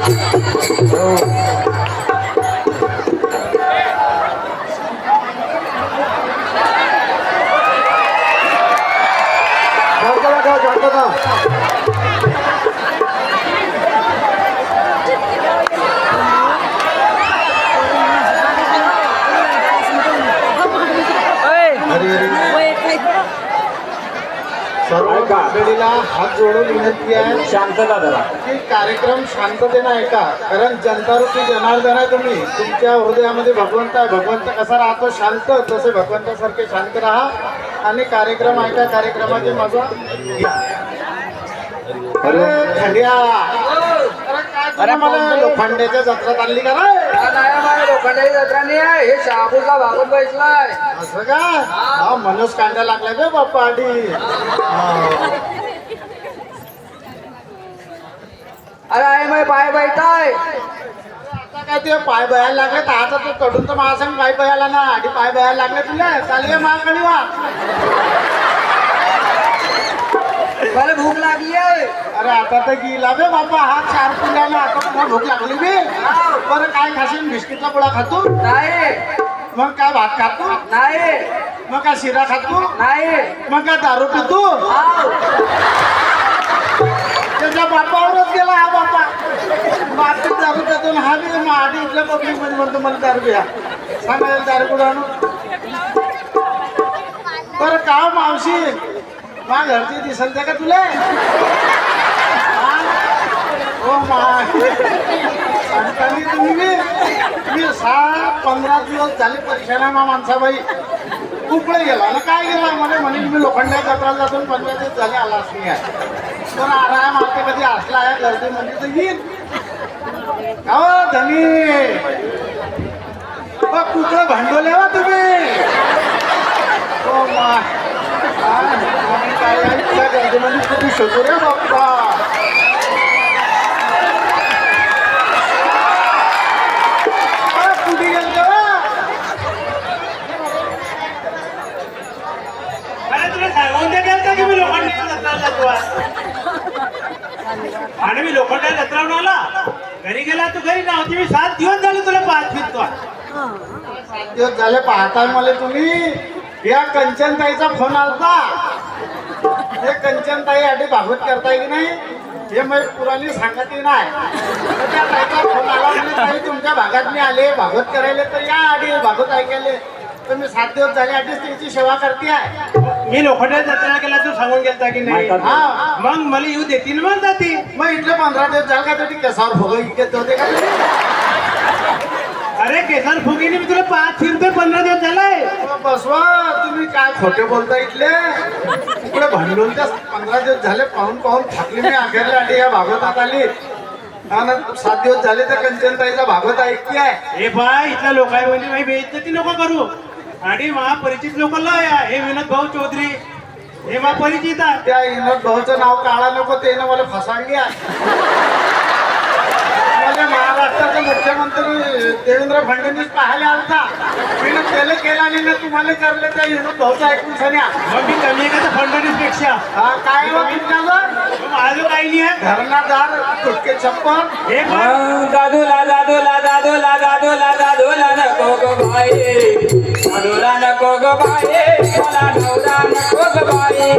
शांतता हात जोडून विनंती आहे शांतता धरा की कार्यक्रम शांततेनं ऐका कारण जनतारूपी जनार्दन आहे तुम्ही. तुमच्या हृदयामध्ये भगवंत आहे. भगवंत कसा राहतो शांत तसे भगवंतासारखे शांत राहा. आणि कार्यक्रम ऐका कार्यक्रमाची मजा घ्या. अरे खंड्या. अरे मला लोखंड्याच्या जत्रात आणली का रे? लोखंडाची जत्रा नाही आहे. हे शहापूरचा भागवत बैसलाय. असं का? हा मनोज कांदा लागलाय बे बाप्पा आधी. अरे आहे मग पाय बैठाय आता काय ते पाय बयायला लागले? तर आता तो कडून तर महासंग पाय बयाला ना आधी पाय बयायला लागले तुला. चालले महाकडे वा. मला भूक लागली आहे. अरे आता तर गेला बे बाबा. हा चार पुण्याला आता पुन्हा भूक लागली बे. बरं काय खाशील बिस्किटचा पोळा खातो? नाही. मग काय भात खातो? नाही. मग काय शिरा खातो? नाही. मग काय दारू पितो? आव. बापावरच गेला हा बापा. मातीत दारू त्यातून हा बी आधी इथल्या पब्लिकमध्ये म्हणतो मला दारू घ्या सांगायला दारू कुठं आणू? बरं का हो मावशी? मा घरची दिसल त्या का तुला? हो? माय तुम्ही मी सहा पंधरा दिवस झाले परीक्षा ना मा माणसाबाई. कुकडे गेला. ना काय गेला? मला म्हणे मी लोखंड्या जत्राला जातो पंधरा दिवस झाले आला असं आहे. पण आला मागते कधी असला आहे गर्दी म्हणजे तर येईल. हो धनी. कुकडं भांडवले हो तुम्ही? हो मा. काय? आहे? इथल्या कुठे शोधू रे बाप्पा अ, कुठे गेलते हो? अरे तुला सांगून ते गेलता की मी लोखंडाच्या जत्राला जातो आज. आणि मी लोखंडाच्या आला घरी गेला तू घरी नव्हती मी सात दिवस झाले तुला पाच फिरतो सात दिवस झाले पाहताय मला तुम्ही. या कंचनताईचा फोन आलता. हे कंचनताई आधी भागवत करताय की नाही? हे मग पुराणी सांगती नाही. त्या ताईचा फोन आला म्हणजे ताई तुमच्या भागात मी आले भागवत करायला तर या आधी भागवत ऐकायले. तर मी सात दिवस झाले आधीच त्यांची सेवा करते आहे मी लोखंडाच्या जत्रेला गेला तू सांगून गेलता की नाही? हा. मग मला येऊ देतील मग जाते. मग इथले पंधरा दिवस झाले का तरी? केसावर फुगं घेत होते का? अरे केसर फुगीने मी तुला पाच फिरतोय पंधरा दिवस झालाय. बसवा तुम्ही काय खोटे बोलता इथले? इकडे भांडून त्या पंधरा दिवस झाले पाहून पाहून थाकली मी अखेरला आली या भागवतात आली. सात दिवस झाले त्या कंचनताईचा भागवत ऐकती आहे हे पाय इथल्या लोकांमध्ये बेइज्जती नको करू. आणि महापरिचित लोक हे विनोद भाऊ चौधरी हे महापरिचित आहे त्या विनोद भाऊचं नाव काळा नको त्यानं मला फसाडली आहे मला महाराष्ट्राचे मुख्यमंत्री देवेंद्र फडणवीस पाहायला आलता मी त्याला केला आणि ना तुम्हाला करले त्या विनोद भाऊचं ऐकून सन्या मग मी कमी आहे का फडणवीसपेक्षा हा काय हो तुमच्यावर? माझं काही नाही आहे? घरनादार तुटके छप्पर. हे पाय दादूला दादूला दादूला दादूला दादूला नको ग बाई. दादूला नको ग बाई. मला नवरा नको ग बाई.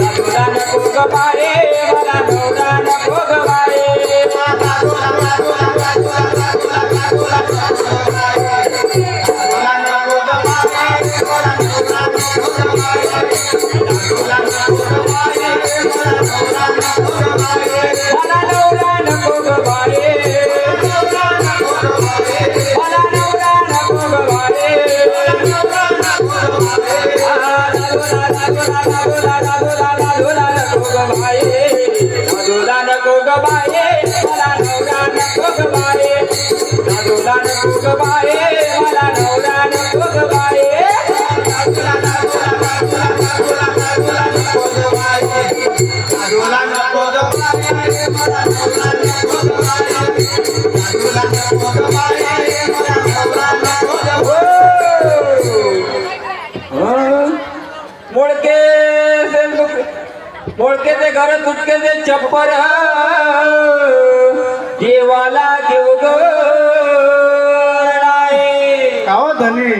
दादूला नको ग बाई. मला नवरा मोडके ते घर तुटके ते चप्पर देवाला देव ग. नाही. का हो धनी?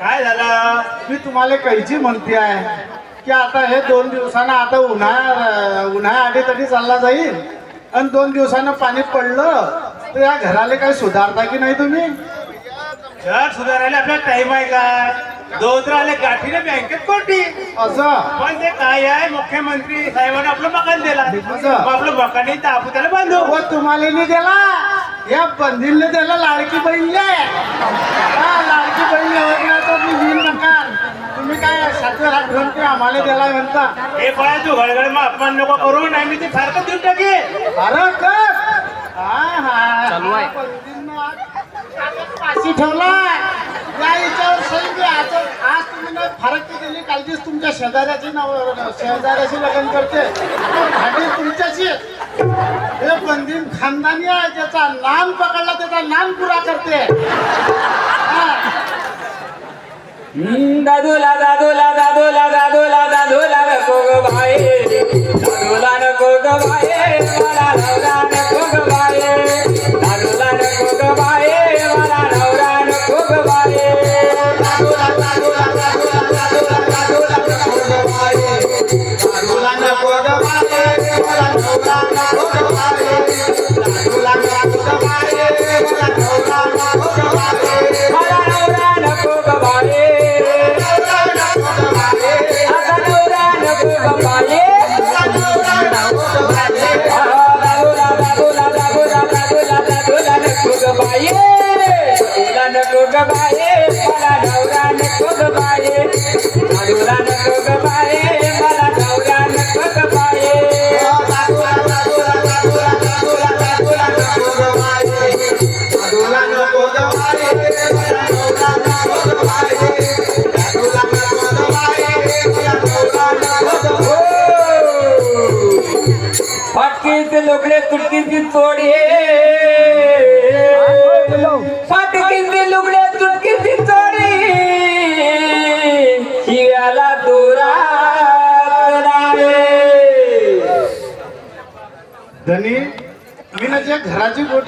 काय झालं? मी तुम्हाला काहीची म्हणते आहे की आता हे दोन दिवसानं आता उन्हाळ्या उन्हाळ्याआधी तरी चालला जाईल. आणि दोन दिवसानं पाणी पडलं तर या घराला काही सुधारता की नाही तुम्ही? घर सुधारायला आपला टाइम आहे का? दोन आले गाठीने बँकेत कोटी असं पण ते काय आहे मुख्यमंत्री साहेबांना आपलं मकान दिला. असं? आपलं मकान त्याला बांधू. व तुम्हाला नाही दिला. या बंदीने दिला लाडकी बहीणले हा लाडकी बहीण योजनाचा मी घेईन मकान तुम्ही काय सातव्या हात घेऊन ते आम्हाला दिला म्हणता हे पळा तू घडघड मग अपमान नको करू नाही मी ते सारखं देऊन टाके. अरे कर. हा हा. बंदीनं पाशी ठेवला नाही याच्यावर सही आज आज तुम्ही ना फरक दिली कालचीच तुमच्या शेजाऱ्याची नाव शेजाऱ्याशी लग्न करते. भांडी तुमच्याशी हे बंदीन खानदानी आहे ज्याचा नाम पकडला त्याचा नाम पुरा करते. हा. हम्म, दादूला दादूला दादूला दादूला दादूला नको ग बाई. दादूला नको ग बाई. मला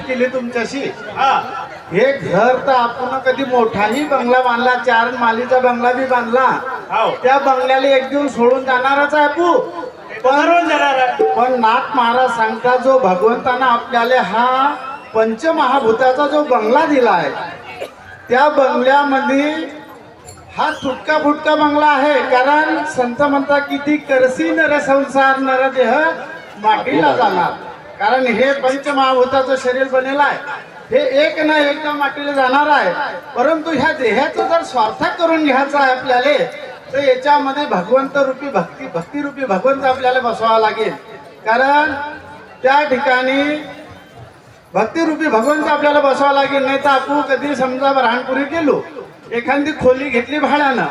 केली तुमच्याशी? हा. घर तर आपण कधी मोठाही बंगला बांधला चार मालीचा बंगला बी बांधला. त्या बंगल्याला एक दिवस सोडून जाणारच आहे पू पण. पण नाथ महाराज सांगता जो भगवंतानं आपल्याला हा पंचमहाभूताचा जो बंगला दिला आहे त्या बंगल्यामध्ये हा तुटका फुटका बंगला आहे. कारण संत म्हणता किती करसी नर संसार नर देह मातीला जाणार. कारण हे पंचमहाभूताचं शरीर बनेल आहे. हे एक ना एकदा तर जाणार आहे. परंतु ह्या देहाचं जर स्वार्थक करून घ्यायचं आहे आपल्याला तर याच्यामध्ये भगवंत रूपी भक्ती भक्तिरूपी भगवंत आपल्याला बसवावा लागेल. कारण त्या ठिकाणी भक्तिरूपी भगवंत आपल्याला बसावं लागेल. नाही तर आपण कधी समजा रानपुरी गेलो एखादी खोली घेतली भाड्यानं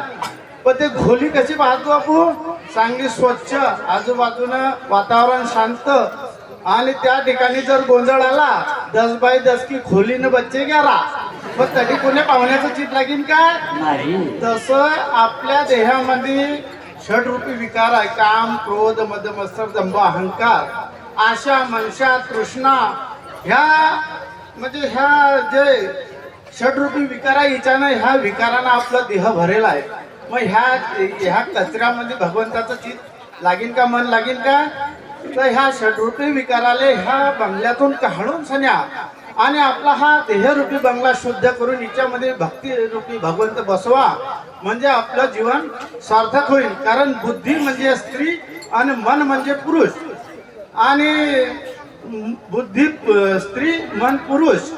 पण ते खोली कशी पाहतो आपण? चांगली स्वच्छ आजूबाजूनं वातावरण शांत आणि त्या ठिकाणी जर गोंधळ आला दस बाय दस की खोलीनं बच्चे गेला मग तरी कोणी पाहुण्याचं चित लागेल काय? नाही. तसं आपल्या देहामध्ये षडरूपी विकार आहे. काम क्रोध मद मत्सर दंभ अहंकार आशा मनशा तृष्णा ह्या म्हणजे ह्या जे षडरूपी विकार आहे हिच्यानं ह्या विकारानं आपला देह भरेल आहे. मग ह्या ह्या कचऱ्यामध्ये भगवंताचं चित लागेल का मन लागेल का? तर ह्या षडरूपी विकाराले ह्या बंगल्यातून काढून सन्या. आणि आपला हा देहरूपी बंगला शुद्ध करून हिच्यामध्ये भक्तीरूपी भगवंत बसवा. म्हणजे आपलं जीवन सार्थक होईल. कारण बुद्धी म्हणजे स्त्री आणि मन म्हणजे पुरुष. आणि बुद्धी स्त्री मन पुरुष.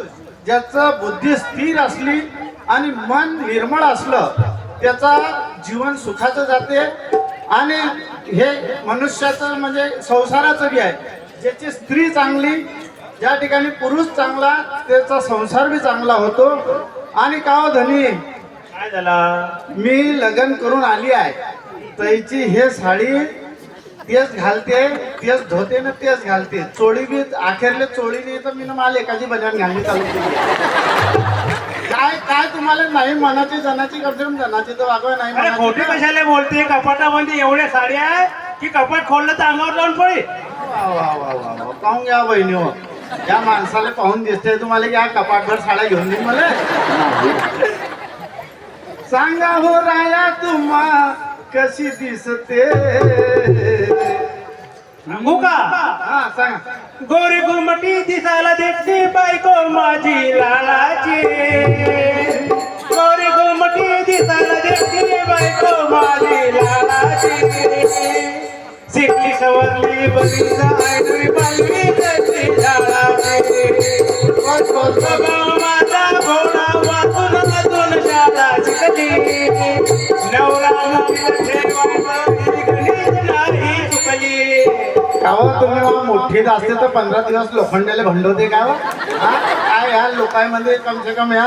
ज्याचं बुद्धी स्थिर असली आणि मन निर्मळ असलं त्याचा जीवन सुखाचं जाते. आणि हे मनुष्याचं म्हणजे संसाराचं बी आहे. ज्याची स्त्री चांगली ज्या ठिकाणी पुरुष चांगला त्याचा संसार बी चांगला होतो. आणि का हो धनी काय झाला? मी लग्न करून आली आहे. त्याची हे साडी तेच घालते तेच धोते ना तेच घालते. चोळी बी अखेरले चोळी नाही तर मी ना मला एकाची बजान घालली चालू केली. काय काय तुम्हाला नाही मनाची जनाची करते जनाची तर वागवा नाही अरे मनाची खोटी कशाला बोलते कपाटामध्ये एवढ्या साड्या आहे की कपाट खोललं तर अंगावर लावून पडेल. वा वा वा वा वा. पाहून घ्या बहिणी हो या माणसाला पाहून दिसते तुम्हाला या कपाटभर साड्या घेऊन देईन मला. सांगा हो राया तुम्हा कशी दिसते? सांगू का? हा सांगा गोरी गुमटी दिसायला देखते बायको माझी लालाची. गोरी गुमटी दिसायला देखते बायको माझी लालाची. शिकली सवरली बरी जायली बालवी कशी झाडाची काव तुम्ही मग मोठीत असते तर पंधरा दिवस लोखंडाला भंडवते का हो? हा? काय या लोकांमध्ये कम से कम या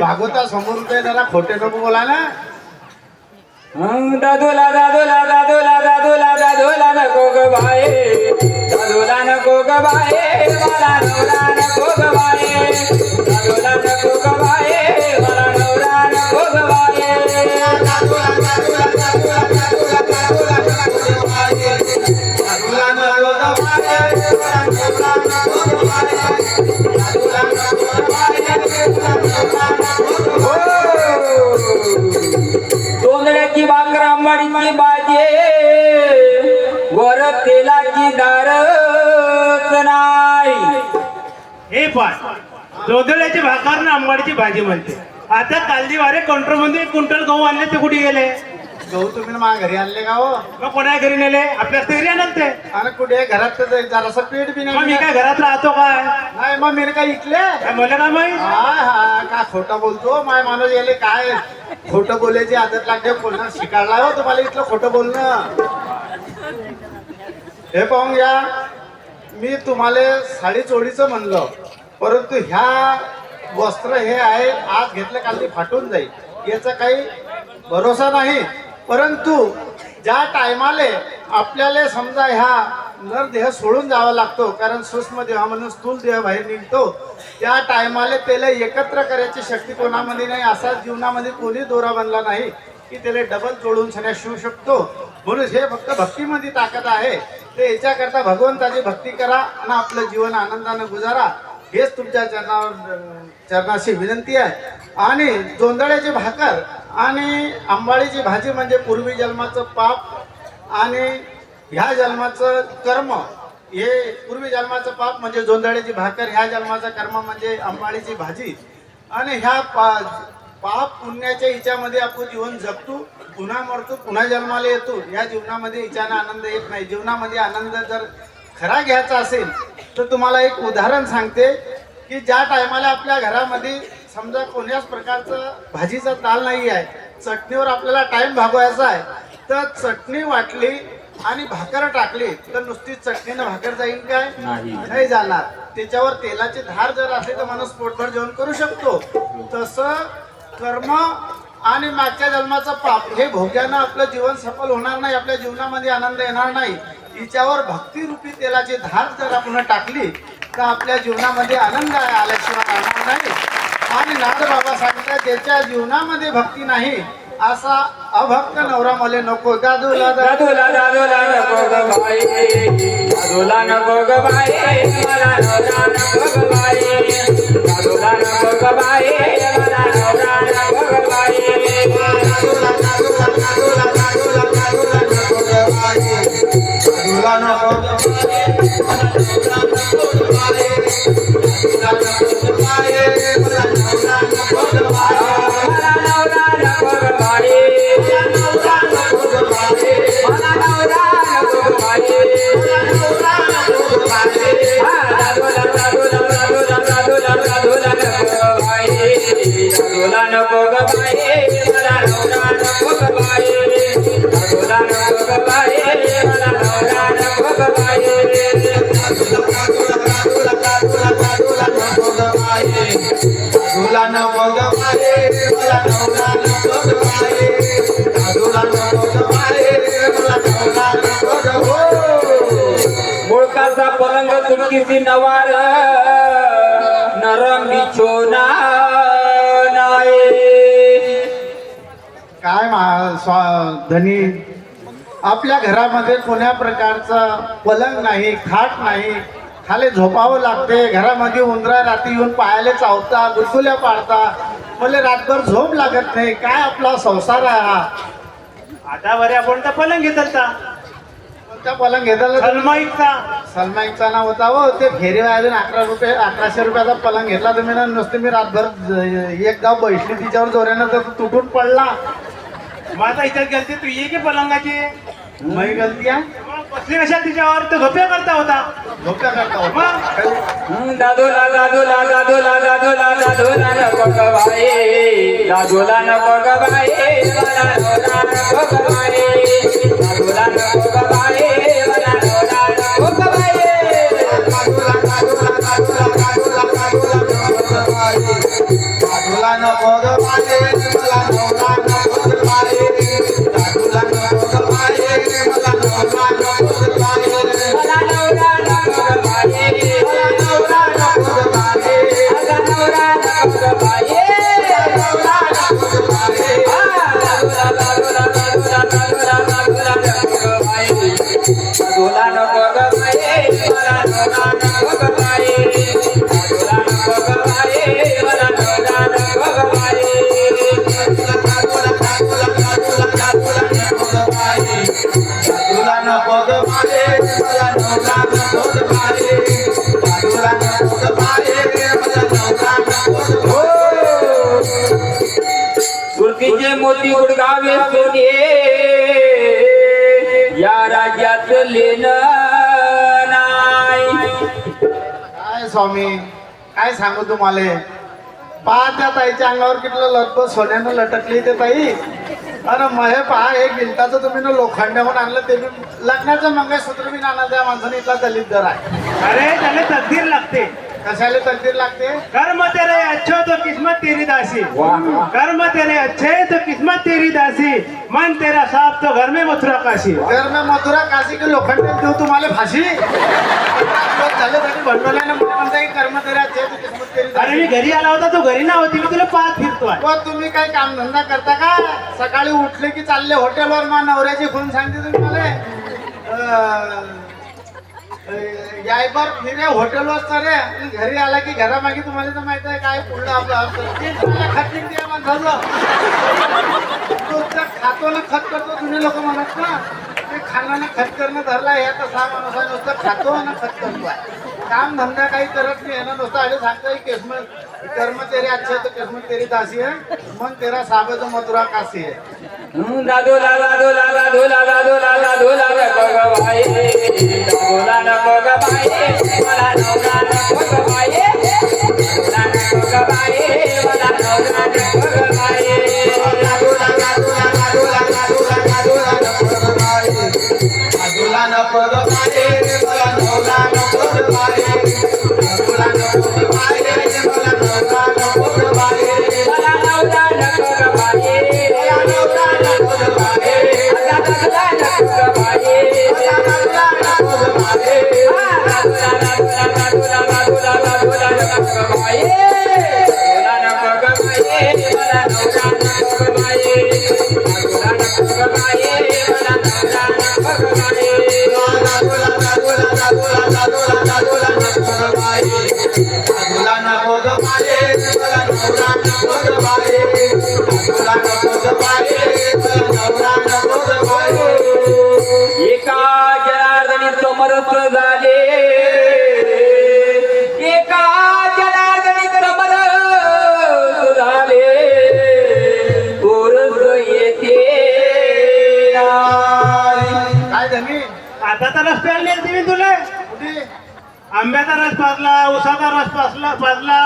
भागवता समोर ते जरा खोटे नको बोला ना हं, दादूला दादूला दादूला दादूला दादूला नको ग बाये दादूला नको ग बाये मला नवरा नको ग बाये की बाजे वर तेलाची दारच नाही. हे पाय जोदळ्याची भाकर ना आंबाडीची भाजी म्हणते. आता कालदी वारे कंट्रोलमध्ये एक क्विंटल गहू आणले ते कुठे गेले? गहू तुम्ही माझ्या घरी आणले का हो? मग कोणा घरी नेले? आपल्या घरी आणत ते. आणि कुठे? घरात तर जरासं पीठ बी मग मी नाही काय घरात राहतो काय नाही मग मी काय इकले काय मला काय माहीत हा हा काय खोटं बोलतो? माय माणूस गेले काय? खोटं बोलायची आदत लागते. कोणा शिकायला हो तुम्हाला इथलं खोटं बोलणं. हे पाहून घ्या. मी तुम्हाला साडी चोळीचं म्हणलं. परंतु ह्या वस्त्र हे आहे आज घेतलं काल ते फाटून जाईल. याचा काही भरोसा नाही. परंतु ज्या टायमाले आपल्याला समजा ह्या नर देह सोडून जावा लागतो कारण सूक्ष्म देह म्हणून स्थूल देह बाहेर निघतो त्या टायमाले त्याला एकत्र करायची शक्ती कोणामध्ये नाही असा जीवनामध्ये कोणी दोरा बनला नाही की त्याला डबल जोडून सण्या शिवू शकतो. म्हणून हे फक्त भक्तीमध्ये ताकद आहे. ते याच्याकरता भगवंताची भक्ती करा आणि आपलं जीवन आनंदानं गुजारा. हेच तुमच्या चरणावर चरणाशी विनंती आहे. आणि जोंधळ्याची भाकर आणि आंबाळीची भाजी म्हणजे पूर्वी जन्माचं पाप आणि ह्या जन्माचं कर्म. हे पूर्वी जन्माचं पाप म्हणजे जोंधळ्याची भाकर ह्या जन्माचं कर्म म्हणजे आंबाळीची भाजी. आणि ह्या पा पाप पुण्याच्या हिच्यामध्ये आपण जीवन जगतो पुन्हा मरतो पुन्हा जन्माला येतो. या जीवनामध्ये हिच्यानं आनंद येत नाही. जीवनामध्ये आनंद जर खरा घ्यायचा असेल तर तुम्हाला एक उदाहरण सांगते की ज्या टायमाला आपल्या घरामध्ये समजा कोण्याच प्रकारचं भाजीचा ताल नाही आहे चटणीवर आपल्याला टाइम भागवायचा आहे तर चटणी वाटली आणि भाकर टाकली तर नुसती चटणीनं भाकर जाईल काय? नाही. नाही जाणार. त्याच्यावर तेलाची धार जर असली तर माणूस पोटभर जेवण करू शकतो. तसं कर्म आणि मागच्या जन्माचं पाप हे भोग्यानं आपलं जीवन सफल होणार नाही आपल्या जीवनामध्ये आनंद येणार नाही. हिच्यावर भक्तिरूपी तेलाची धार जर आपण टाकली तर आपल्या जीवनामध्ये आनंद आहे आल्याशिवाय राहणार नाही आणि नाथ बाबा त्याच्या ज्याच्या जीवनामध्ये भक्ती नाही असा अभक्त नवरा मले नको दादूला दादूला दादूला नको ग बाई दादूला नको ग बाई मला नवरा नको ग बाई दादूला नको ग बाई बाई मला तुटकीची नवार नरम बिछोना नाही काय मा- स्वा- धनी? आपल्या घरामध्ये कोण्या प्रकारचा पलंग नाही खाट नाही खाली झोपावं लागते घरामध्ये उंदरा रात्री येऊन पायाले चावता गुदगुल्या पाडता मला रातभर झोप लागत नाही काय आपला संसार आहे हा? आता बरे आपण तर पलंग घेतलता. कोणता पलंग घेतला सलमाईकचा सलमाईकचा नाव होता. हो ते फेरी अजून अकरा रुपये अकराशे रुपयाचा पलंग घेतला तुम्ही. ना नुसते मी रातभर ज- एक गाव बैसली तिच्यावर जोऱ्यानं तर तो तुटून पडला. माझा इच्छा गेलते तू. ये की पलंगाची. मी गलती आहे मग बसली तिच्यावर? तो झोप्या करता होता. झोप्या करता होता. मग? दादोला दादोला दादोला दादोला दादोला नको ग बाई दादोला नको ग बाई मला नवरा नको ग स्वामी काय सांगू तुम्हाला? पहा त्या ताईच्या अंगावर कितलं लटक सोन्यानं लटकली ते ताई. अरे महे पहा हे गिलटाचं तुम्ही ना लोखंडाहून आणलं ते मी लग्नाचं मंगळसूत्र मी नाना त्या माणसाने इथला दलित दर आहे. अरे त्याला तकदीर लागते. कशाला तकदीर लागते? कर्म तेरे अच्छो तो किस्मत तेरी दासी। कर्म तेरे अच्छे तो किस्मत तेरी दासी। मन तेरा साफ तो घर में मथुरा काशी। तर मी मथुरा काशी की लोखंड देऊ तुम्हाला फाशी? झालं तरी भंडवल्यानं मला म्हणता की कर्म तेरे अच्छे तो किस्मत तेरी अरे मी. घरी आला होता तो घरी ना होती मी तुला पाहत फिरतोय व तुम्ही काय काम धंदा करता का? सकाळी उठले की चालले हॉटेलवर मा नवऱ्याची खून सांगते तुम्ही मला. यायबर फिरे हॉटेल तर रे आणि घरी आला की घरामागे तुम्हाला तर माहीत आहे काय पुढलं आपलं असतं ते तुम्हाला माणसाचं खातो ना खत करतो तुम्ही लोक म्हणत ना ते खाण्यानं खत करणं धरला हे तर सहा माणसा नुसतं खातो ना खत करतोय. काम धंदा काही करत नाही ना नुसतं अरे सांगतोय केसमत कर्म तेरे अच्छे तो तेरी दासी आहे मन तेरा साबेचं तो मथुरा काशी है दादोला दादोला दादोला दादोला दादोला नको ग बाई दादोला नको ग बाई मला नवरा बाई बाई मला नवरा बाई बाई. बाई, मला नवरा बाई. तर रस्त्याला नेलती मी तुला? आंब्याचा रस पाजला उसाचा रस पाजला पाजला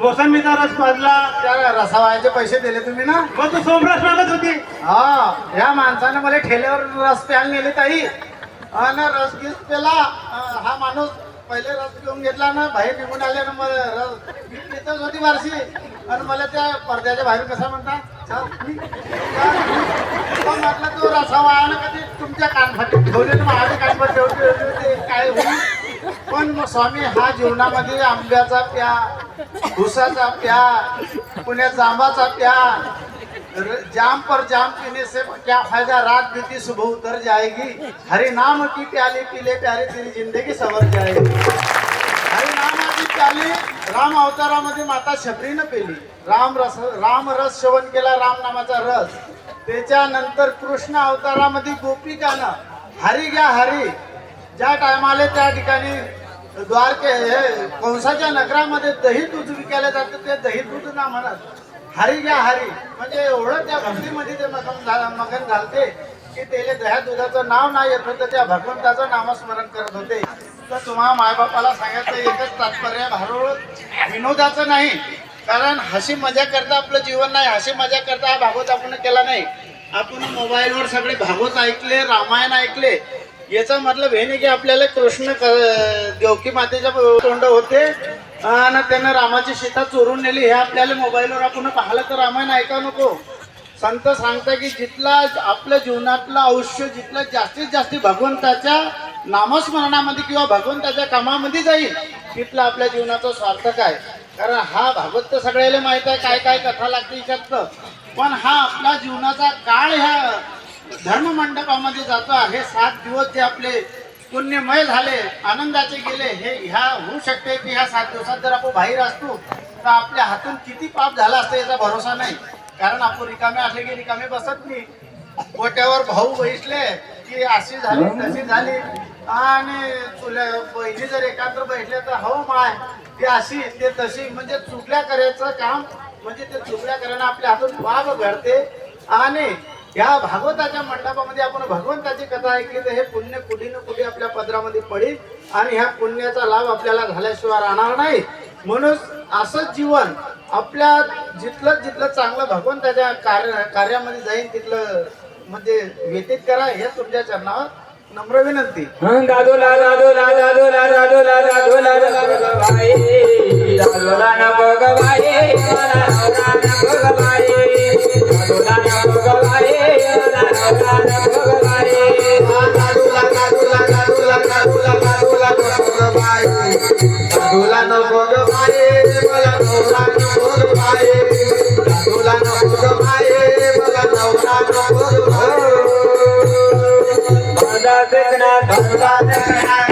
मोसंबीचा रस पाजला. त्या रसावायचे पैसे दिले तुम्ही ना? मग तू सोमरस मागत होती. हा या माणसानं मला ठेल्यावर रस प्यायला नेले ताई. आणि रस घेत पेला हा माणूस पहिले रस घेऊन घेतला ना बाहेर निघून आले ना मला रस घेतच होती बारशी आणि मला त्या पडद्याच्या बाहेर कसा म्हणता म्हटलं तो रसावा ना कधी तुमच्या कानफाटी ठेवले ना माझ्या कानफाट ठेवले ते काय होईल? पण मग स्वामी हा जीवनामध्ये आंब्याचा प्या भुसाचा प्या पुण्या जांबाचा प्या जाम पर जाम पीने से क्या फायदा? रात बीती सुबह उतर जाएगी। हरे नाम की प्याली पीले प्यारे तेरी जिंदगी सवर जाएगी। आली राम अवतारामध्ये माता शबरीनं पेली. राम रस राम रस सेवन केला राम नामाचा रस. त्याच्यानंतर कृष्ण अवतारामध्ये गोपिकानं हरी घ्या हरी. ज्या टायमाला त्या ठिकाणी द्वारके हे कंसाच्या नगरामध्ये दही दूध विकायला जातं ते दही दूध ना म्हणत. हरी घ्या हरी. म्हणजे एवढं त्या भक्तीमध्ये ते मगन झालं मगन घालते की त्याला दह्या दुधाचं नाव नाही येत होतं त्या भगवंताचं नामस्मरण करत होते. तर तुम्हा मायबापाला सांगायचं एकच तात्पर्य भारोळ विनोदाचं नाही. कारण हसी मजा करता आपलं जीवन नाही हसी मजा करता हा भागवत आपण केला नाही. आपण मोबाईलवर सगळे भागवत ऐकले रामायण ऐकले. याचा मतलब हे नाही की आपल्याला कृष्ण क- देवकी मातेच्या तोंड होते. आणि त्यानं रामाची सीता चोरून नेली. हे आपल्याला मोबाईलवर आपण पाहिलं तर रामायण ऐका नको. संत सांगता की जिथला आपल्या जीवनातलं आयुष्य जिथलं जास्तीत जास्त भगवंताच्या नामस्मरणामध्ये किंवा भगवंताच्या कामामध्ये जाईल तिथलं आपल्या जीवनाचं सार्थक आहे कारण हा भागवत तर सगळ्याला माहीत आहे काय काय कथा लागते याच्यात. पण हा आपला जीवनाचा काळ ह्या धर्म मंडपामध्ये जातो. हे सात दिवस जे आपले पुण्यमय झाले आनंदाचे गेले हे ह्या होऊ शकते की ह्या सात दिवसात जर आपण बाहेर असतो तर आपल्या हातून किती पाप झाला असतं याचा भरोसा नाही. कारण आपण रिकामे असले की रिकामे बसत नाही. पोट्यावर भाऊ बैसले की अशी झाली तशी झाली. आणि तुला बहिणी जर एकांत्र बैठले तर हो माय ते अशी ते तशी म्हणजे चुकल्या करायचं काम म्हणजे ते चुकल्या करायला आपल्या हातून पाप घडते. आणि या भागवताच्या मंडपामध्ये आपण भगवंताची कथा ऐकली तर हे पुण्य कुठे ना कुठे आपल्या पदरामध्ये पडेल आणि ह्या पुण्याचा लाभ आपल्याला झाल्याशिवाय राहणार नाही म्हणून असंच जीवन आपल्या जिथलं जिथलं चांगलं भगवंताच्या कार्य कार्यामध्ये जाईल तिथलं म्हणजे व्यतीत करा हे तुमच्या चरणावर नम्र विनंती दादो दादोला दादोला दादोला दादोला भगवाई दादूला नको ग बाई मला नवरा नको ग बाई दादूला नको ग बाई मला नवरा नको ग बाई बांधा देखना दादूला देखना